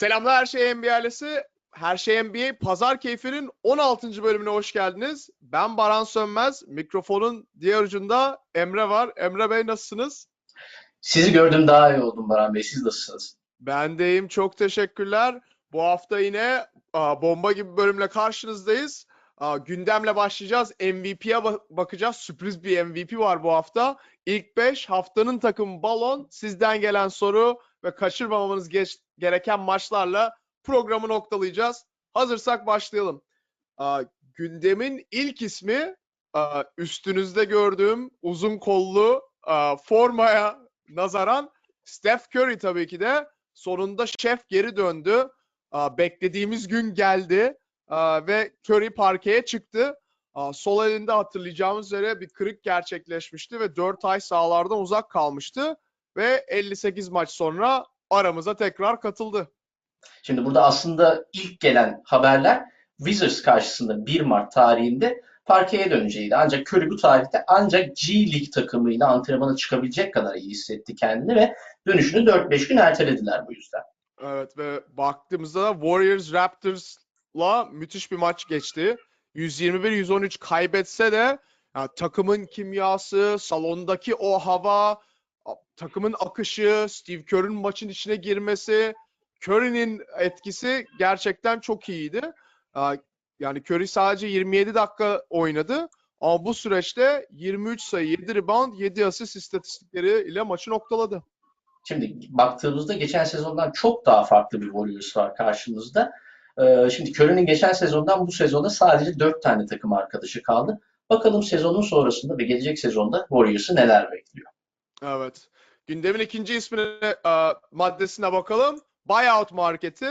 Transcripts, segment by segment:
Selamlar her şey NBA ailesi. Her şey NBA Pazar Keyfi'nin 16. bölümüne hoş geldiniz. Ben Baran Sönmez. Mikrofonun diğer ucunda Emre var. Emre Bey nasılsınız? Sizi gördüm daha iyi oldum Baran Bey. Siz nasılsınız? Ben deyim. Çok teşekkürler. Bu hafta yine a, bomba gibi bölümle karşınızdayız. A, gündemle başlayacağız. MVP'ye ba- bakacağız. Sürpriz bir MVP var bu hafta. İlk 5 haftanın takımı balon. Sizden gelen soru ve kaçırmamanız geç- gereken maçlarla programı noktalayacağız. Hazırsak başlayalım. Gündemin ilk ismi üstünüzde gördüğüm uzun kollu formaya nazaran Steph Curry tabii ki de sonunda şef geri döndü. Beklediğimiz gün geldi ve Curry parkeye çıktı. Sol elinde hatırlayacağımız üzere bir kırık gerçekleşmişti ve 4 ay sahalardan uzak kalmıştı ve 58 maç sonra aramıza tekrar katıldı. Şimdi burada aslında ilk gelen haberler Wizards karşısında 1 Mart tarihinde parkeye döneceğiydi. Ancak Curry bu tarihte ancak G League takımıyla antrenmana çıkabilecek kadar iyi hissetti kendini ve dönüşünü 4-5 gün ertelediler bu yüzden. Evet ve baktığımızda da Warriors Raptors'la müthiş bir maç geçti. 121-113 kaybetse de ya, takımın kimyası, salondaki o hava, takımın akışı, Steve Kerr'ın maçın içine girmesi, Curry'nin etkisi gerçekten çok iyiydi. Yani Curry sadece 27 dakika oynadı ama bu süreçte 23 sayı, 7 rebound, 7 asist istatistikleri ile maçı noktaladı. Şimdi baktığımızda geçen sezondan çok daha farklı bir Warriors var karşımızda. Ee, Şimdi Curry'nin geçen sezondan bu sezonda sadece 4 tane takım arkadaşı kaldı. Bakalım sezonun sonrasında ve gelecek sezonda Warriors'ı neler bekliyor. Evet. Gündemin ikinci ismine, e, maddesine bakalım. Buyout marketi.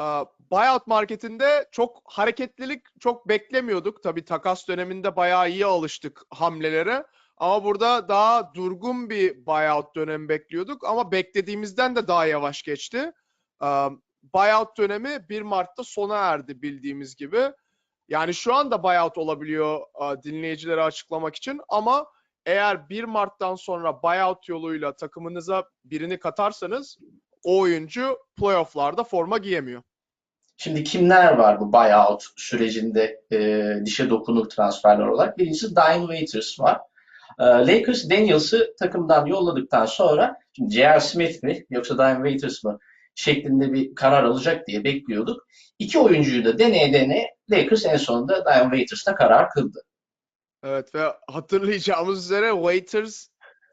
E, buyout marketinde çok hareketlilik çok beklemiyorduk. Tabii takas döneminde bayağı iyi alıştık hamlelere. Ama burada daha durgun bir buyout dönemi bekliyorduk. Ama beklediğimizden de daha yavaş geçti. E, buyout dönemi 1 Mart'ta sona erdi bildiğimiz gibi. Yani şu anda buyout olabiliyor e, dinleyicilere açıklamak için ama eğer 1 Mart'tan sonra buyout yoluyla takımınıza birini katarsanız o oyuncu playoff'larda forma giyemiyor. Şimdi kimler var bu buyout sürecinde e, dişe dokunur transferler olarak? Birincisi Diane Waiters var. E, Lakers Daniels'ı takımdan yolladıktan sonra şimdi J.R. Smith mi yoksa Diane Waiters mı şeklinde bir karar alacak diye bekliyorduk. İki oyuncuyu da deneye deneye Lakers en sonunda Diane Waiters'ta karar kıldı. Evet ve hatırlayacağımız üzere Waiters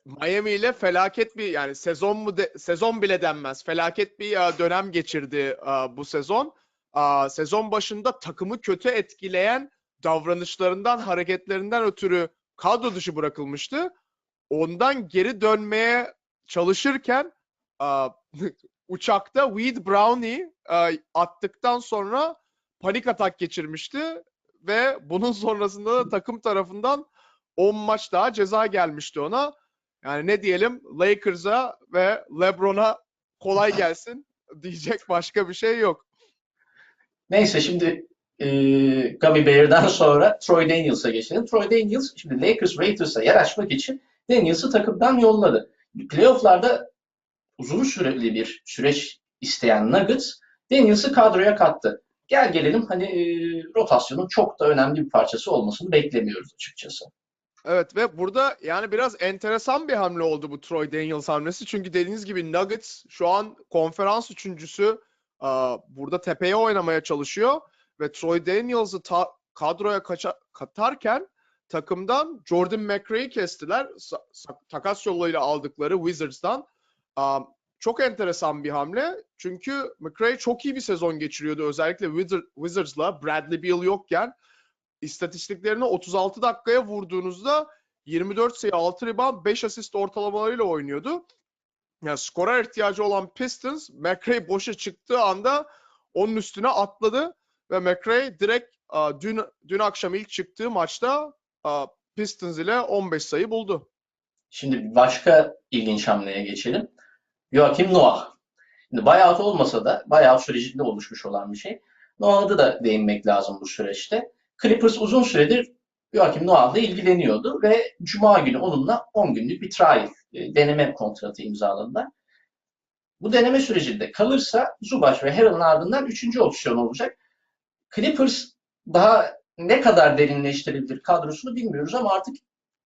Miami ile felaket bir yani sezon mu de- sezon bile denmez. Felaket bir e, dönem geçirdi e, bu sezon. E, Sezon başında takımı kötü etkileyen davranışlarından, hareketlerinden ötürü kadro dışı bırakılmıştı. Ondan geri dönmeye çalışırken e, uçakta Weed Brownie e, attıktan sonra panik atak geçirmişti ve bunun sonrasında da takım tarafından 10 maç daha ceza gelmişti ona. Yani ne diyelim Lakers'a ve LeBron'a kolay gelsin diyecek başka bir şey yok. Neyse şimdi e, Gummy Bear'dan sonra Troy Daniels'a geçelim. Troy Daniels şimdi Lakers Waiters'a yer açmak için Daniels'ı takımdan yolladı. Playoff'larda uzun süreli bir süreç isteyen Nuggets Daniels'ı kadroya kattı. Gel gelelim hani e, rotasyonun çok da önemli bir parçası olmasını beklemiyoruz açıkçası. Evet ve burada yani biraz enteresan bir hamle oldu bu Troy Daniels hamlesi. Çünkü dediğiniz gibi Nuggets şu an konferans üçüncüsü burada tepeye oynamaya çalışıyor. Ve Troy Daniels'ı ta- kadroya kaça- katarken takımdan Jordan McRae'yi kestiler. Sa- takas yoluyla aldıkları Wizards'dan. Aa, çok enteresan bir hamle. Çünkü McRae çok iyi bir sezon geçiriyordu. Özellikle Wizard- Wizards'la Bradley Beal yokken istatistiklerini 36 dakikaya vurduğunuzda 24 sayı 6 rebound 5 asist ortalamalarıyla oynuyordu. Yani skora ihtiyacı olan Pistons McRae boşa çıktığı anda onun üstüne atladı ve McRae direkt dün dün akşam ilk çıktığı maçta Pistons ile 15 sayı buldu. Şimdi başka ilginç hamleye geçelim. Joakim Noah. Şimdi buyout olmasa da buyout sürecinde oluşmuş olan bir şey. Noah'da da değinmek lazım bu süreçte. Clippers uzun süredir Joakim Noah'la ilgileniyordu ve Cuma günü onunla 10 günlük bir trial, e, deneme kontratı imzaladılar. Bu deneme sürecinde kalırsa Zubac ve Harrell'ın ardından üçüncü opsiyon olacak. Clippers daha ne kadar derinleştirebilir kadrosunu bilmiyoruz ama artık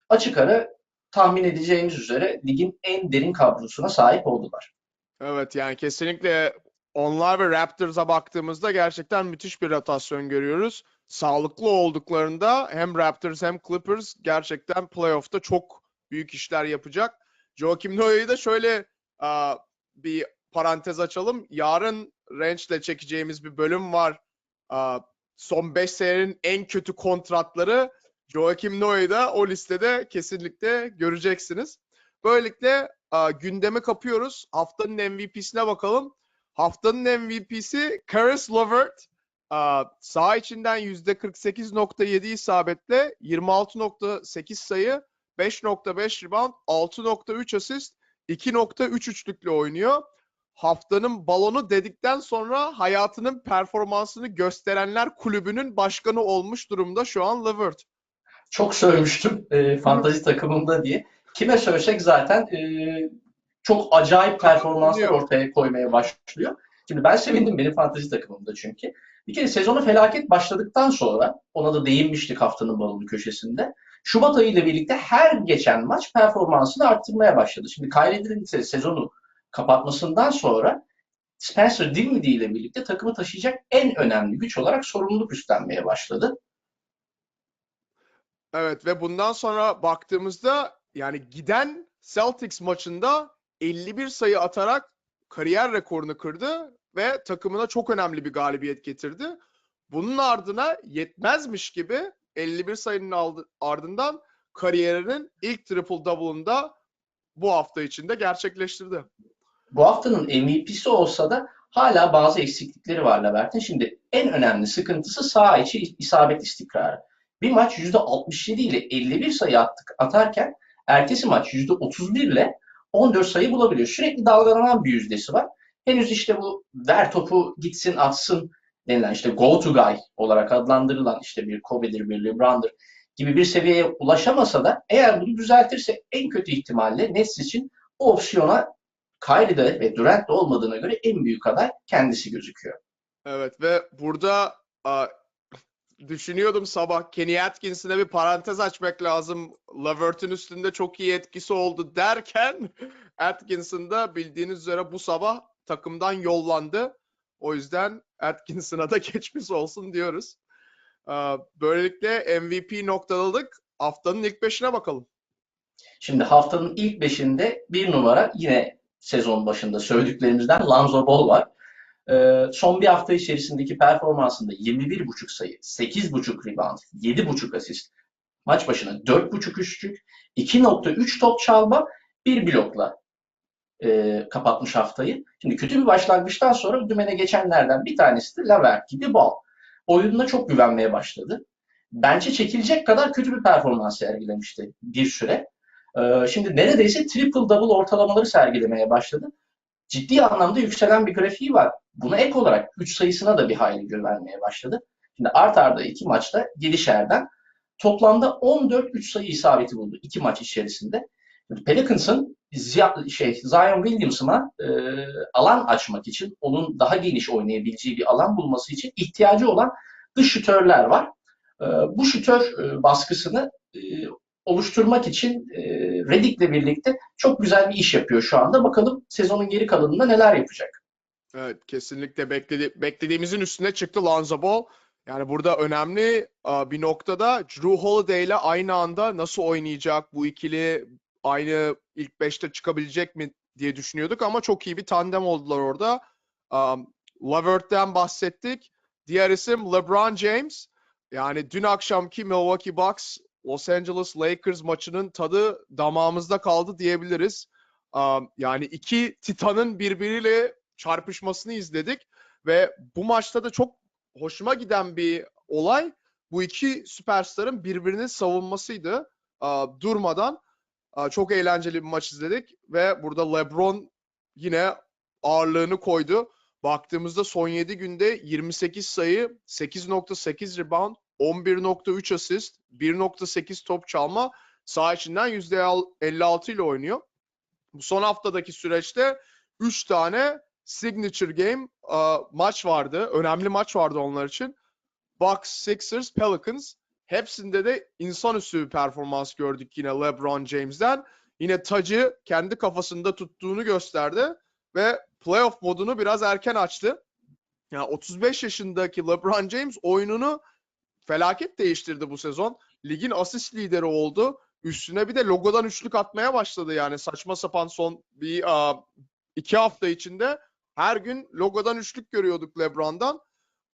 açık ara tahmin edeceğimiz üzere ligin en derin kadrosuna sahip oldular. Evet yani kesinlikle onlar ve Raptors'a baktığımızda gerçekten müthiş bir rotasyon görüyoruz. Sağlıklı olduklarında hem Raptors hem Clippers gerçekten playoff'ta çok büyük işler yapacak. Joakim Noah'yı da şöyle aa, bir parantez açalım. Yarın Range'le çekeceğimiz bir bölüm var. Aa, son 5 senenin en kötü kontratları Joakim Noah'yı da o listede kesinlikle göreceksiniz. Böylelikle aa, gündemi kapıyoruz. Haftanın MVP'sine bakalım. Haftanın MVP'si Karis LeVert. Aa, Sağ içinden %48.7 isabetle 26.8 sayı, 5.5 rebound, 6.3 asist, 2.3 üçlükle oynuyor. Haftanın balonu dedikten sonra hayatının performansını gösterenler kulübünün başkanı olmuş durumda şu an LeVert. Çok sövmüştüm e, fantazi takımımda diye. Kime sövsek zaten e, çok acayip performanslar ortaya koymaya başlıyor. Şimdi ben sevindim benim fantazi takımımda çünkü. Bir kere sezonu felaket başladıktan sonra ona da değinmiştik haftanın balonu köşesinde. Şubat ayı ile birlikte her geçen maç performansını arttırmaya başladı. Şimdi ise sezonu kapatmasından sonra Spencer Dinwiddie ile birlikte takımı taşıyacak en önemli güç olarak sorumluluk üstlenmeye başladı. Evet ve bundan sonra baktığımızda yani giden Celtics maçında 51 sayı atarak kariyer rekorunu kırdı ve takımına çok önemli bir galibiyet getirdi. Bunun ardına yetmezmiş gibi 51 sayının ardından kariyerinin ilk triple double'ını da bu hafta içinde gerçekleştirdi. bu haftanın MVP'si olsa da hala bazı eksiklikleri var Levert'in. Şimdi en önemli sıkıntısı sağ içi isabet istikrarı. Bir maç %67 ile 51 sayı attık, atarken ertesi maç %31 ile 14 sayı bulabiliyor. Sürekli dalgalanan bir yüzdesi var. Henüz işte bu ver topu gitsin atsın denilen işte go to guy olarak adlandırılan işte bir Kobe'dir, bir LeBron'dur gibi bir seviyeye ulaşamasa da eğer bunu düzeltirse en kötü ihtimalle Nets için o opsiyona Kyrie'de ve Durant'de olmadığına göre en büyük aday kendisi gözüküyor. Evet ve burada düşünüyordum sabah Kenny Atkinson'e bir parantez açmak lazım. Levert'in üstünde çok iyi etkisi oldu derken Atkinson da bildiğiniz üzere bu sabah takımdan yollandı. O yüzden Atkinson'a da geçmiş olsun diyoruz. Aa, Böylelikle MVP noktaladık. Haftanın ilk beşine bakalım. Şimdi haftanın ilk beşinde bir numara yine sezon başında söylediklerimizden Lonzo Ball var. Ee, son bir hafta içerisindeki performansında 21.5 sayı, 8.5 rebound, 7.5 asist, maç başına 4.5 üçlük, 2.3 top çalma, bir blokla e, kapatmış haftayı. Şimdi kötü bir başlangıçtan sonra dümene geçenlerden bir tanesi de Lavert gibi Ball. Oyununa çok güvenmeye başladı. Bence çekilecek kadar kötü bir performans sergilemişti bir süre. Ee, Şimdi neredeyse triple double ortalamaları sergilemeye başladı. Ciddi anlamda yükselen bir grafiği var. Buna ek olarak 3 sayısına da bir hayli güvenmeye başladı. Şimdi art arda iki maçta 7'şerden toplamda 14 3 sayı isabeti buldu iki maç içerisinde. Pelicans'ın şey, Zion Williamson'a e, alan açmak için, onun daha geniş oynayabileceği bir alan bulması için ihtiyacı olan dış şütörler var. E, bu şütör e, baskısını e, oluşturmak için e, Reddick'le birlikte çok güzel bir iş yapıyor şu anda. Bakalım sezonun geri kalanında neler yapacak. Evet kesinlikle bekledi beklediğimizin üstüne çıktı Lonzo Ball. Yani burada önemli bir noktada Drew Holiday ile aynı anda nasıl oynayacak bu ikili aynı ilk beşte çıkabilecek mi diye düşünüyorduk ama çok iyi bir tandem oldular orada. Um, Levert'ten bahsettik. Diğer isim LeBron James. Yani dün akşamki Milwaukee Bucks Los Angeles Lakers maçının tadı damağımızda kaldı diyebiliriz. Yani iki titanın birbiriyle çarpışmasını izledik ve bu maçta da çok hoşuma giden bir olay bu iki süperstarın birbirini savunmasıydı. Durmadan çok eğlenceli bir maç izledik ve burada LeBron yine ağırlığını koydu. Baktığımızda son 7 günde 28 sayı, 8.8 rebound, 11.3 asist, 1.8 top çalma sağ içinden %56 ile oynuyor. Bu son haftadaki süreçte 3 tane signature game e, maç vardı. Önemli maç vardı onlar için. Bucks, Sixers, Pelicans. Hepsinde de insanüstü bir performans gördük yine LeBron James'den. Yine tacı kendi kafasında tuttuğunu gösterdi ve playoff modunu biraz erken açtı. Yani 35 yaşındaki LeBron James oyununu felaket değiştirdi bu sezon. Ligin asist lideri oldu. Üstüne bir de logodan üçlük atmaya başladı yani saçma sapan son bir iki hafta içinde her gün logodan üçlük görüyorduk LeBron'dan.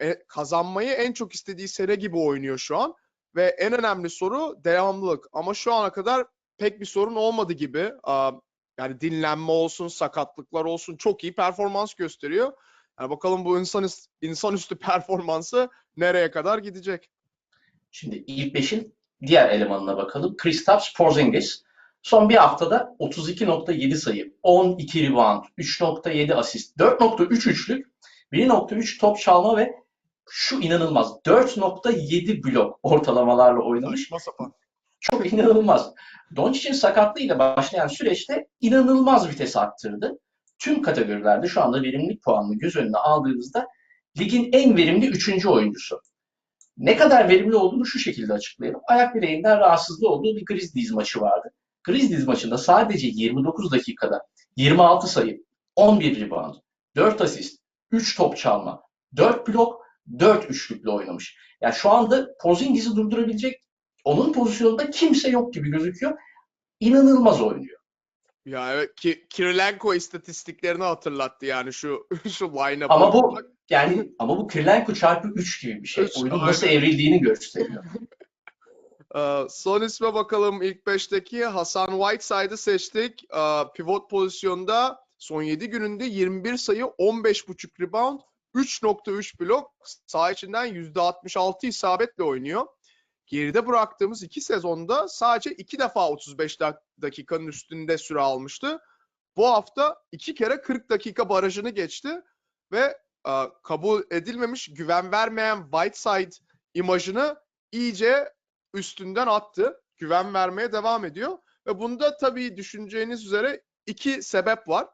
E, kazanmayı en çok istediği sene gibi oynuyor şu an. Ve en önemli soru devamlılık. Ama şu ana kadar pek bir sorun olmadı gibi. Yani dinlenme olsun, sakatlıklar olsun çok iyi performans gösteriyor. Yani bakalım bu insan insanüstü performansı nereye kadar gidecek? Şimdi ilk beşin diğer elemanına bakalım. Kristaps Porzingis. Son bir haftada 32.7 sayı, 12 rebound, 3.7 asist, 4.3 üçlük, 1.3 top çalma ve şu inanılmaz 4.7 blok ortalamalarla oynamış. Çok inanılmaz. Doncic'in sakatlığıyla başlayan süreçte inanılmaz vites arttırdı. Tüm kategorilerde şu anda verimlilik puanını göz önüne aldığımızda ligin en verimli 3. oyuncusu. Ne kadar verimli olduğunu şu şekilde açıklayalım. Ayak bileğinden rahatsızlığı olduğu bir Grizzlies maçı vardı. Grizzlies maçında sadece 29 dakikada 26 sayı, 11 rebound, 4 asist, 3 top çalma, 4 blok, 4 üçlükle oynamış. Yani şu anda Porzingis'i durdurabilecek onun pozisyonunda kimse yok gibi gözüküyor. İnanılmaz oynuyor. Ya evet ki Kirilenko istatistiklerini hatırlattı yani şu şu line Ama bu yani ama bu Kirilenko çarpı 3 gibi bir şey. Üç, Oyunun nasıl evrildiğini gösteriyor. Ee, son isme bakalım ilk 5'teki Hasan Whiteside'ı seçtik. Ee, pivot pozisyonda son 7 gününde 21 sayı, 15.5 rebound, 3.3 blok, sağ içinden %66 isabetle oynuyor. Geride bıraktığımız iki sezonda sadece iki defa 35 dak- dakikanın üstünde süre almıştı. Bu hafta iki kere 40 dakika barajını geçti ve kabul edilmemiş, güven vermeyen Whiteside imajını iyice üstünden attı. Güven vermeye devam ediyor. Ve bunda tabii düşüneceğiniz üzere iki sebep var.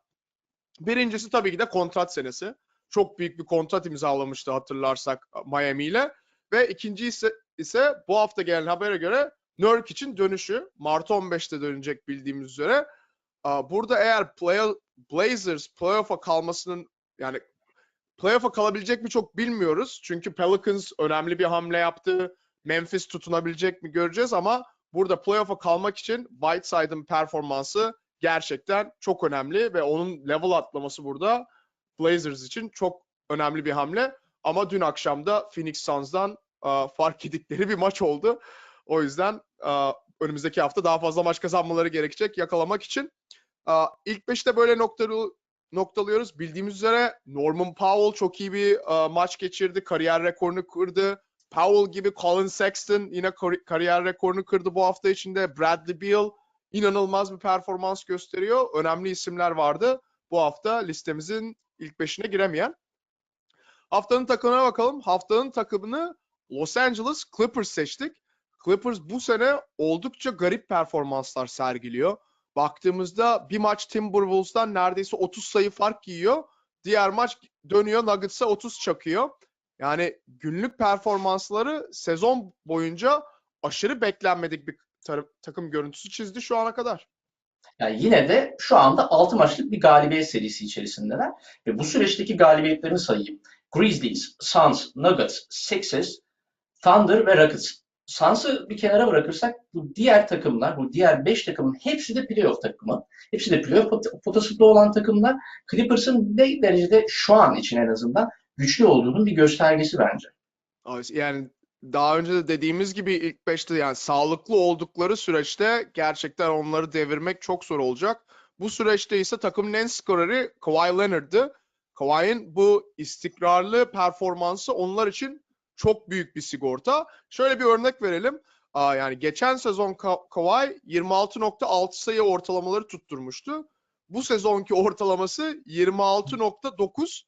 Birincisi tabii ki de kontrat senesi. Çok büyük bir kontrat imzalamıştı hatırlarsak Miami ile. Ve ikinci ise, ise bu hafta gelen habere göre Nurk için dönüşü. Mart 15'te dönecek bildiğimiz üzere. Aa, Burada eğer play, Blazers playoff'a kalmasının yani playoff'a kalabilecek mi çok bilmiyoruz. Çünkü Pelicans önemli bir hamle yaptı. Memphis tutunabilecek mi göreceğiz ama burada playoff'a kalmak için Whiteside'ın performansı gerçekten çok önemli ve onun level atlaması burada Blazers için çok önemli bir hamle. Ama dün akşam da Phoenix Suns'dan e, fark ettikleri bir maç oldu. O yüzden e, önümüzdeki hafta daha fazla maç kazanmaları gerekecek yakalamak için. E, ilk beşte böyle noktalı, noktalıyoruz. Bildiğimiz üzere Norman Powell çok iyi bir e, maç geçirdi. Kariyer rekorunu kırdı. Powell gibi Colin Sexton yine kar- kariyer rekorunu kırdı bu hafta içinde. Bradley Beal inanılmaz bir performans gösteriyor. Önemli isimler vardı. Bu hafta listemizin ilk beşine giremeyen. Haftanın takımına bakalım. Haftanın takımını Los Angeles Clippers seçtik. Clippers bu sene oldukça garip performanslar sergiliyor. Baktığımızda bir maç Timberwolves'tan neredeyse 30 sayı fark yiyor. Diğer maç dönüyor Nuggets'a 30 çakıyor. Yani günlük performansları sezon boyunca aşırı beklenmedik bir takım görüntüsü çizdi şu ana kadar. Yani yine de şu anda 6 maçlık bir galibiyet serisi içerisindeler. Ve bu süreçteki galibiyetlerini sayayım. Grizzlies, Suns, Nuggets, Sixers, Thunder ve Rockets. Suns'ı bir kenara bırakırsak bu diğer takımlar, bu diğer 5 takımın hepsi de playoff takımı. Hepsi de playoff pot- olan takımlar. Clippers'ın ne derecede şu an için en azından güçlü olduğunun bir göstergesi bence. Yani daha önce de dediğimiz gibi ilk beşte yani sağlıklı oldukları süreçte gerçekten onları devirmek çok zor olacak. Bu süreçte ise takımın en skoreri Kawhi Leonard'dı. Kawhi'nin bu istikrarlı performansı onlar için çok büyük bir sigorta. Şöyle bir örnek verelim. Aa, yani geçen sezon Ka- Kawhi 26.6 sayı ortalamaları tutturmuştu. Bu sezonki ortalaması 26.9.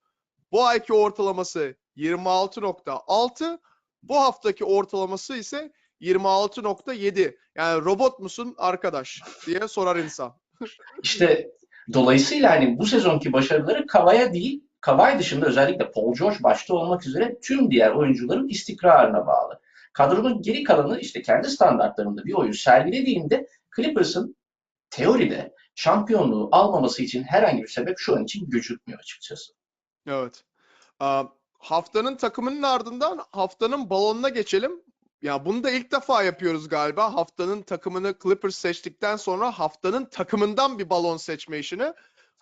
Bu ayki ortalaması 26.6. Bu haftaki ortalaması ise 26.7. Yani robot musun arkadaş diye sorar insan. İşte Dolayısıyla hani bu sezonki başarıları Kavai'ye değil, Kawhi dışında özellikle Paul George başta olmak üzere tüm diğer oyuncuların istikrarına bağlı. Kadronun geri kalanı işte kendi standartlarında bir oyun sergilediğinde Clippers'ın teoride şampiyonluğu almaması için herhangi bir sebep şu an için gözükmüyor açıkçası. Evet. Aa, haftanın takımının ardından haftanın balonuna geçelim. Ya bunu da ilk defa yapıyoruz galiba. Haftanın takımını Clippers seçtikten sonra haftanın takımından bir balon seçme işini.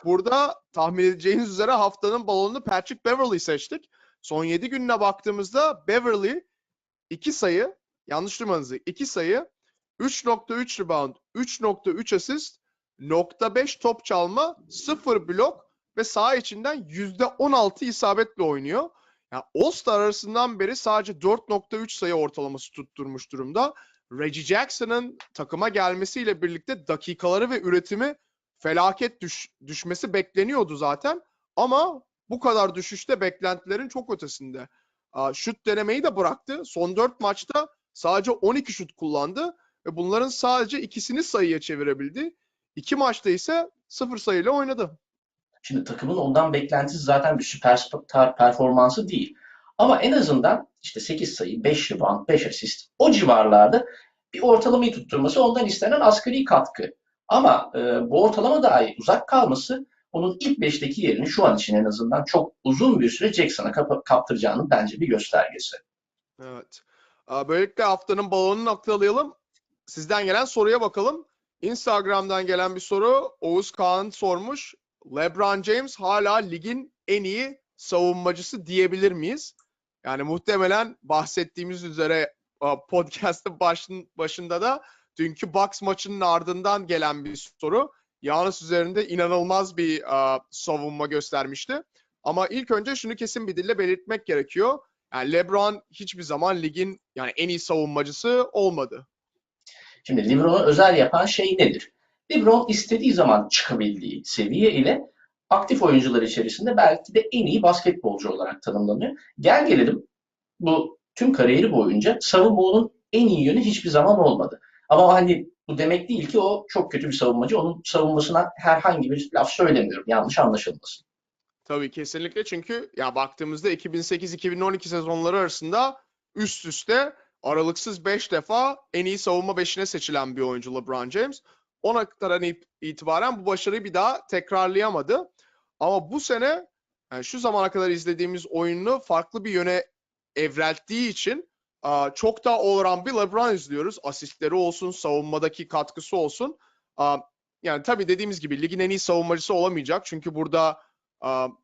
Burada tahmin edeceğiniz üzere haftanın balonunu Patrick Beverly seçtik. Son 7 gününe baktığımızda Beverly 2 sayı, yanlış duymanızı 2 sayı, 3.3 rebound, 3.3 asist, 0.5 top çalma, 0 blok ve saha içinden %16 isabetle oynuyor. Yani All-Star arasından beri sadece 4.3 sayı ortalaması tutturmuş durumda. Reggie Jackson'ın takıma gelmesiyle birlikte dakikaları ve üretimi felaket düş- düşmesi bekleniyordu zaten. Ama bu kadar düşüşte beklentilerin çok ötesinde. Şut denemeyi de bıraktı. Son 4 maçta sadece 12 şut kullandı ve bunların sadece ikisini sayıya çevirebildi. İki maçta ise 0 sayıyla oynadı. Şimdi takımın ondan beklentisi zaten bir süperstar performansı değil. Ama en azından işte 8 sayı, 5 rebound, 5 asist o civarlarda bir ortalamayı tutturması ondan istenen asgari katkı. Ama e, bu ortalama dahi uzak kalması onun ilk 5'teki yerini şu an için en azından çok uzun bir süre Jackson'a kap- kaptıracağının bence bir göstergesi. Evet. Böylelikle haftanın balonunu noktalayalım. Sizden gelen soruya bakalım. Instagram'dan gelen bir soru. Oğuz Kağan sormuş. LeBron James hala ligin en iyi savunmacısı diyebilir miyiz? Yani muhtemelen bahsettiğimiz üzere podcast'ın başın, başında da dünkü Bucks maçının ardından gelen bir soru. Giannis üzerinde inanılmaz bir a, savunma göstermişti. Ama ilk önce şunu kesin bir dille belirtmek gerekiyor. Yani LeBron hiçbir zaman ligin yani en iyi savunmacısı olmadı. Şimdi LeBron'u özel yapan şey nedir? LeBron istediği zaman çıkabildiği seviye ile aktif oyuncular içerisinde belki de en iyi basketbolcu olarak tanımlanıyor. Gel gelelim bu tüm kariyeri boyunca savunma onun en iyi yönü hiçbir zaman olmadı. Ama hani bu demek değil ki o çok kötü bir savunmacı. Onun savunmasına herhangi bir laf söylemiyorum. Yanlış anlaşılmasın. Tabii kesinlikle çünkü ya baktığımızda 2008-2012 sezonları arasında üst üste aralıksız 5 defa en iyi savunma 5'ine seçilen bir oyuncu LeBron James. O noktadan it- itibaren bu başarıyı bir daha tekrarlayamadı. Ama bu sene yani şu zamana kadar izlediğimiz oyununu farklı bir yöne evrelttiği için çok daha all-around bir LeBron izliyoruz. Asistleri olsun, savunmadaki katkısı olsun. Yani tabii dediğimiz gibi ligin en iyi savunmacısı olamayacak. Çünkü burada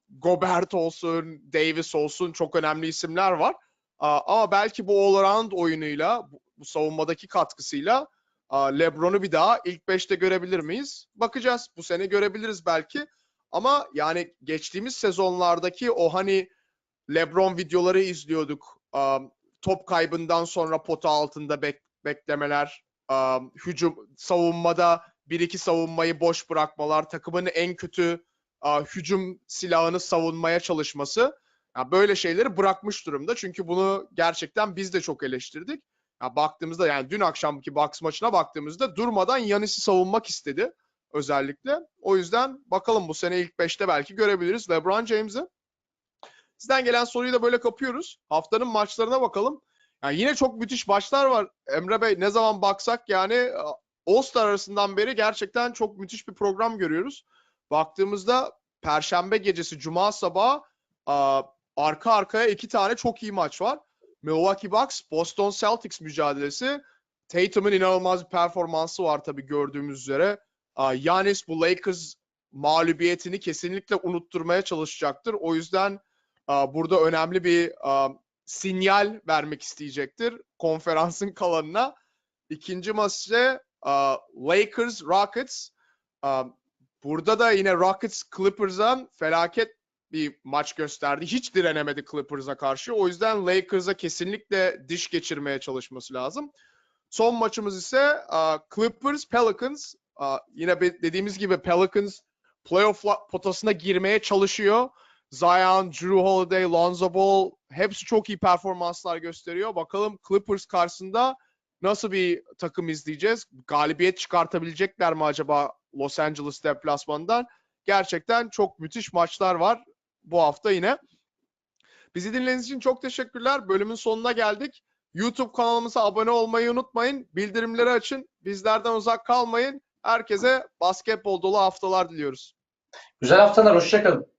Gobert olsun, Davis olsun çok önemli isimler var. Ama belki bu all-around oyunuyla, bu, savunmadaki katkısıyla LeBron'u bir daha ilk 5'te görebilir miyiz? Bakacağız. Bu sene görebiliriz belki. Ama yani geçtiğimiz sezonlardaki o hani LeBron videoları izliyorduk. Top kaybından sonra pota altında bek- beklemeler, am, hücum savunmada bir iki savunmayı boş bırakmalar, takımın en kötü a, hücum silahını savunmaya çalışması. Ya böyle şeyleri bırakmış durumda. Çünkü bunu gerçekten biz de çok eleştirdik. Ya baktığımızda yani dün akşamki Bucks maçına baktığımızda durmadan Yanis'i savunmak istedi özellikle. O yüzden bakalım bu sene ilk 5'te belki görebiliriz LeBron James'i. Sizden gelen soruyu da böyle kapıyoruz. Haftanın maçlarına bakalım. Yani yine çok müthiş maçlar var. Emre Bey ne zaman baksak yani All-Star arasından beri gerçekten çok müthiş bir program görüyoruz. Baktığımızda Perşembe gecesi, Cuma sabahı arka arkaya iki tane çok iyi maç var. Milwaukee Bucks, Boston Celtics mücadelesi. Tatum'un inanılmaz bir performansı var tabii gördüğümüz üzere. Giannis bu Lakers mağlubiyetini kesinlikle unutturmaya çalışacaktır. O yüzden burada önemli bir sinyal vermek isteyecektir konferansın kalanına. İkinci maç ise aa, Lakers Rockets. Burada da yine Rockets Clippers'dan felaket bir maç gösterdi. Hiç direnemedi Clippers'a karşı. O yüzden Lakers'a kesinlikle diş geçirmeye çalışması lazım. Son maçımız ise Clippers Pelicans. Yine dediğimiz gibi Pelicans playoff la- potasına girmeye çalışıyor. Zion, Drew Holiday, Lonzo Ball hepsi çok iyi performanslar gösteriyor. Bakalım Clippers karşısında nasıl bir takım izleyeceğiz? Galibiyet çıkartabilecekler mi acaba Los Angeles deplasmanından? gerçekten çok müthiş maçlar var bu hafta yine. Bizi dinlediğiniz için çok teşekkürler. Bölümün sonuna geldik. YouTube kanalımıza abone olmayı unutmayın. Bildirimleri açın. Bizlerden uzak kalmayın. Herkese basketbol dolu haftalar diliyoruz. Güzel haftalar, hoşçakalın.